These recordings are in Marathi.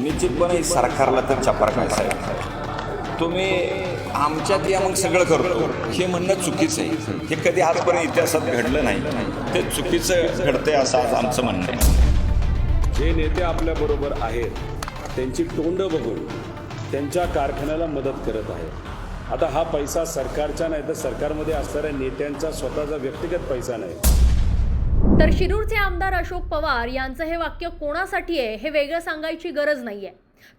निश्चितपणे सरकारला तर चपार साहेब. तुम्ही आमच्यात या मग सगळं करतो. हे म्हणणं चुकीचं आहे. हे कधी आजपर्यंत इतिहासात घडलं नाही. ते चुकीचं घडतंय असं आज आमचं म्हणणं आहे. जे नेते आपल्याबरोबर आहेत त्यांची तोंड बघून त्यांच्या कारखान्याला मदत करत आहेत. आता हा पैसा सरकारचा नाही तर सरकारमध्ये असणाऱ्या नेत्यांचा स्वतःचा व्यक्तिगत पैसा नाही. तर शिरूरचे आमदार अशोक पवार यांचं हे वाक्य कोणासाठी आहे हे वेगळं सांगायची गरज नाहीये.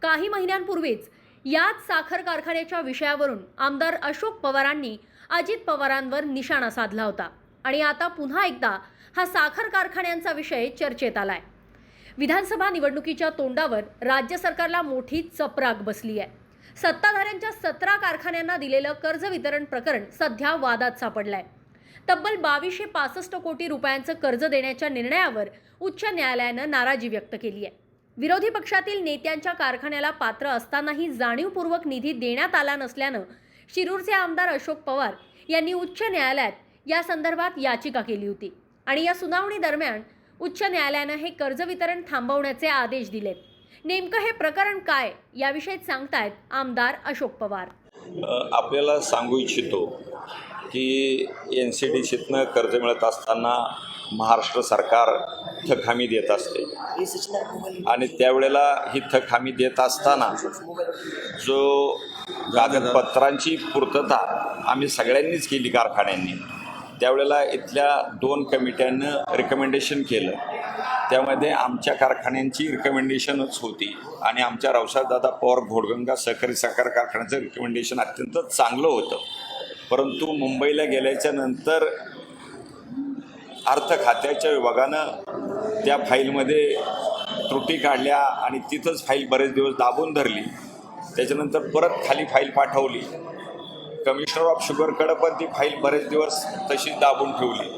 काही महिन्यांपूर्वीच याच साखर कारखान्याच्या विषयावरून आमदार अशोक पवारांनी अजित पवारांवर निशाणा साधला होता. आणि आता पुन्हा एकदा हा साखर कारखान्यांचा विषय चर्चेत आलाय. विधानसभा निवडणुकीच्या तोंडावर राज्य सरकारला मोठी चपराक बसली आहे सत्ताधाऱ्यांच्या सतरा कारखान्यांना दिलेलं कर्ज वितरण प्रकरण सध्या वादात सापडलंय. तब्बल बावीसशे पासष्ट कोटी रुपयांचं कर्ज देण्याच्या निर्णयावर उच्च न्यायालयानं नाराजी व्यक्त केली आहे. विरोधी पक्षातील नेत्यांच्या कारखान्याला पात्र असतानाही जाणीवपूर्वक निधी देण्यात आला नसल्यानं शिरूरचे आमदार अशोक पवार यांनी उच्च न्यायालयात या संदर्भात याचिका केली होती आणि या सुनावणी दरम्यान उच्च न्यायालयानं हे कर्ज वितरण थांबवण्याचे आदेश दिलेत. नेमकं हे प्रकरण काय याविषयी सांगतायत आमदार अशोक पवार. आपल्याला सांगू इच्छितो की एन सी डी सीतनं कर्ज मिळत असताना महाराष्ट्र सरकार थक हमी देत असते. आणि त्यावेळेला ही थक हमी देत असताना जो कागदपत्रांची पूर्तता आम्ही सगळ्यांनीच केली कारखान्यांनी. त्यावेळेला इथल्या दोन कमिट्यांनं रिकमेंडेशन केलं. त्यामध्ये आमच्या कारखान्यांची रिकमेंडेशनच होती. आणि आमच्या रावसाहेबदादा पवार घोडगंगा सहकारी साखर कारखान्याचं रिकमेंडेशन अत्यंत चांगलं होतं. परंतु मुंबईला गेल्याच्यानंतर अर्थ खात्याच्या विभागानं त्या फाईलमध्ये त्रुटी काढल्या आणि तिथंच फाईल बरेच दिवस दाबून धरली. त्याच्यानंतर परत खाली फाईल पाठवली. कमिशनर ऑफ शुगरकडं पण ती फाईल बरेच दिवस तशीच दाबून ठेवली.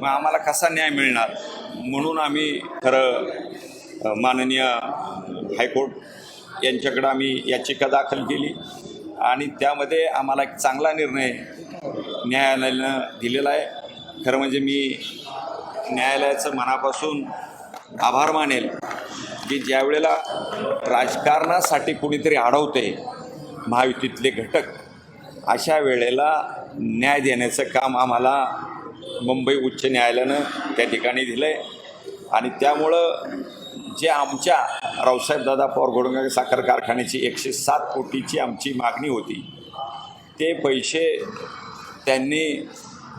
मग आम्हाला कसा न्याय मिळणार? म्हणून आम्ही खरं माननीय हायकोर्ट यांच्याकडं आम्ही याचिका दाखल केली. आणि त्यामध्ये आम्हाला एक चांगला निर्णय न्यायालयानं दिलेला आहे. खरं म्हणजे मी न्यायालयाचं मनापासून आभार मानेल की ज्या वेळेला राजकारणासाठी कुणीतरी अडवते महायुतीतले घटक अशा वेळेला न्याय देण्याचं काम आम्हाला मुंबई उच्च न्यायालयानं त्या ठिकाणी दिलं आहे आणि त्यामुळं जे आमच्या रावसाहेब दादा पवार घोडंगा साखर कारखान्याची एकशे सात कोटीची आमची मागणी होती. ते पैसे त्यांनी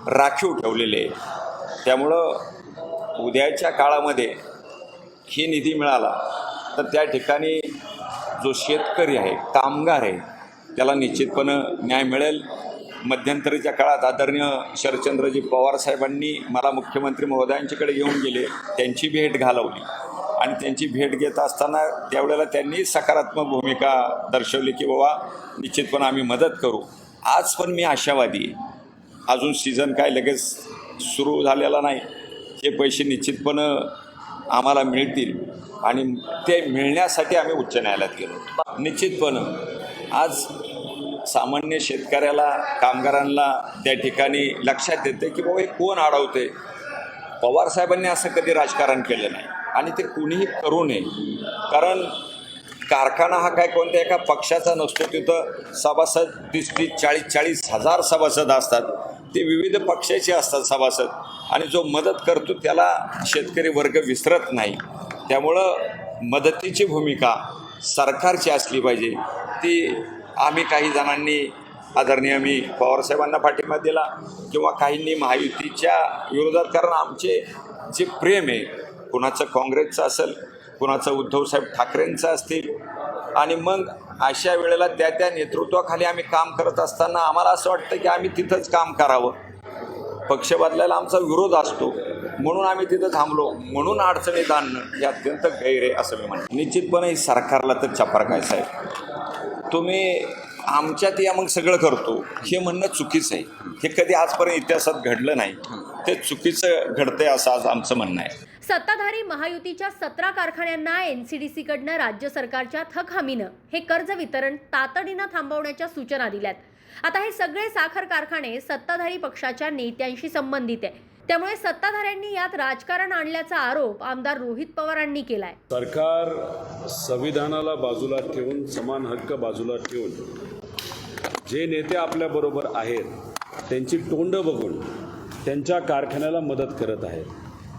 राखीव ठेवलेले आहे त्यामुळं उद्याच्या काळामध्ये ही निधी मिळाला तर त्या ठिकाणी जो शेतकरी आहे कामगार आहे त्याला निश्चितपणं न्याय मिळेल. मध्यंतरीच्या काळात आदरणीय शरदचंद्रजी पवार साहेबांनी मला मुख्यमंत्री महोदयांच्याकडे घेऊन गेले त्यांची भेट घालवली. आणि त्यांची भेट घेत असताना त्यावेळेला त्यांनी सकारात्मक भूमिका दर्शवली की बाबा निश्चितपणे आम्ही मदत करू. आज पण मी आशावादी आहे. अजून सीझन काय लगेच सुरू झालेला नाही. हे पैसे निश्चितपणं आम्हाला मिळतील आणि ते मिळण्यासाठी आम्ही उच्च न्यायालयात गेलो. निश्चितपणं आज सामान्य शेतकऱ्याला कामगारांना त्या ठिकाणी लक्षात येते की बाबा हे कोण अडवते पवार साहेबांनी असं कधी राजकारण केलं नाही. आणि ते कुणीही करू नये. कारण कारखाना हा काय कोणत्या एका पक्षाचा नसतो तिथं सभासद तीस तीस चाळीस चाळीस हजार सभासद असतात. ते विविध पक्षाचे असतात सभासद. आणि जो मदत करतो त्याला शेतकरी वर्ग विसरत नाही. त्यामुळं मदतीची भूमिका सरकारची असली पाहिजे. ती आम्ही काही जणांनी आदरणीय मी पवारसाहेबांना पाठिंबा दिला किंवा काहींनी महायुतीच्या विरोधात कारण आमचे जे प्रेम आहे कुणाचं काँग्रेसचं असेल कुणाचं उद्धवसाहेब ठाकरेंचं असतील. आणि मग अशा वेळेला त्या त्या नेतृत्वाखाली आम्ही काम करत असताना आम्हाला असं वाटतं की आम्ही तिथंच काम करावं. पक्ष बदलायला आमचा विरोध असतो. म्हणून आम्ही तिथं थांबलो. म्हणून अडचणीत आणणं हे अत्यंत गैर आहे असं मी म्हणतो. निश्चितपणे सरकारला तर चपार काय साहेब. तुम्ही आमच्यात या मग सगळं करतो. हे म्हणणं चुकीचं आहे. हे कधी आजपर्यंत इतिहासात घडलं नाही. ते चुकीचं घडतंय असं आज आमचं म्हणणं आहे. सत्ताधारी महायुतीच्या सतरा कारखान्यांना एनसीडीसीकडनं राज्य सरकारच्या थक हमीनं हे कर्ज वितरण तातडीनं थांबवण्याच्या सूचना दिल्यात. आता हे सगळे साखर कारखाने सत्ताधारी पक्षाच्या नेत्यांशी संबंधित आहे त्यामुळे सत्ताधाऱ्यांनी यात राजकारण आणल्याचा आरोप आमदार रोहित पवारांनी केलाय. सरकार संविधानाला बाजूला ठेवून समान हक्क बाजूला ठेवून जे नेते आपल्या बरोबर आहेत त्यांची तोंड बघून त्यांच्या कारखान्याला मदत करत आहेत.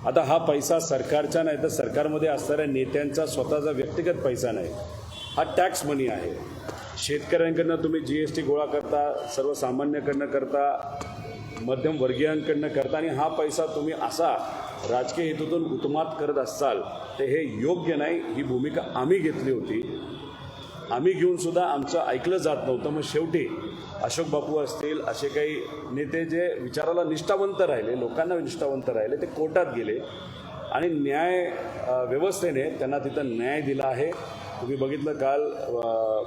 आता हा पैसा सरकारचा नाही तर सरकारमध्ये असणाऱ्या नेत्यांचा स्वतःचा व्यक्तिगत पैसा नाही. हा टॅक्स मनी आहे. शेतकऱ्यांकडनं तुम्ही जी एस टी गोळा करता सर्वसामान्यकडनं करता मध्यमवर्गीयांकडनं करता आणि हा पैसा तुम्ही असा राजकीय हेतूतून उतमात करत असाल तर हे योग्य नाही. ही भूमिका आम्ही घेतली होती. आम्ही घेऊन सुद्धा आमचं ऐकलं जात नव्हतं. मग शेवटी अशोक बापू असतील असे काही नेते जे विचाराला निष्ठावंत राहिले लोकांना निष्ठावंत राहिले ते कोर्टात गेले. आणि न्याय व्यवस्थेने त्यांना तिथं न्याय दिला आहे. तुम्ही बघितलं काल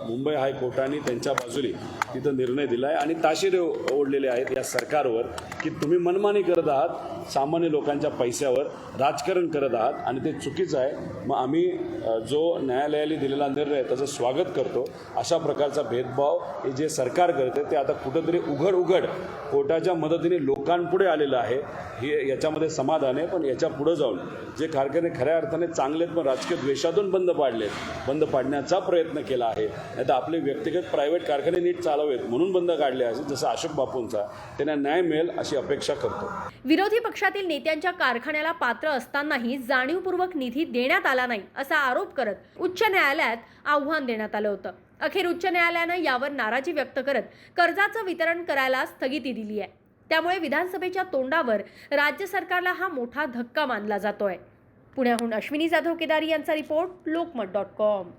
मुंबई हायकोर्टाने त्यांच्या बाजूने तिथं निर्णय दिला आहे आणि ताशेरे ओढलेले आहेत या सरकारवर की तुम्ही मनमानी करत आहात सामान्य लोकांच्या पैशावर राजकारण करत आहात आणि ते चुकीचं आहे. मग आम्ही जो न्यायालयाने दिलेला निर्णय आहे त्याचं स्वागत करतो. अशा प्रकारचा भेदभाव हे जे सरकार करते ते आता कुठंतरी उघड उघड कोर्टाच्या मदतीने लोकांपुढे आलेलं आहे. हे याच्यामध्ये समाधान आहे पण याच्या पुढं जाऊन जे कारखाने खऱ्या अर्थाने चांगले आहेत पण राजकीय द्वेषातून बंद पाडलेत. बंद बंद पाडण्याचा प्रयत्न केला आहे. नाही तर आपले व्यक्तिगत प्रायव्हेट कारखाने नीट चालवेत म्हणून बंद काढले असेल जसं अशोक बापूंचा. त्यांना न्याय मिळेल अशी अपेक्षा करतो. विरोधी पक्षातील नेत्यांच्या कारखान्याला पात्र असतानाही जाणीवपूर्वक निधी देण्यात आला नाही असा आरोप करत उच्च न्यायालयात आव्हान देण्यात आलं होतं. अखेर उच्च न्यायालयानं यावर नाराजी व्यक्त करत कर्जाचं वितरण करायला स्थगिती दिली आहे. त्यामुळे विधानसभेच्या तोंडावर राज्य सरकारला हा मोठा धक्का मानला जातोय. पुण्याहून अश्विनी जाधव केदारी यांचा रिपोर्ट लोकमत डॉट कॉम.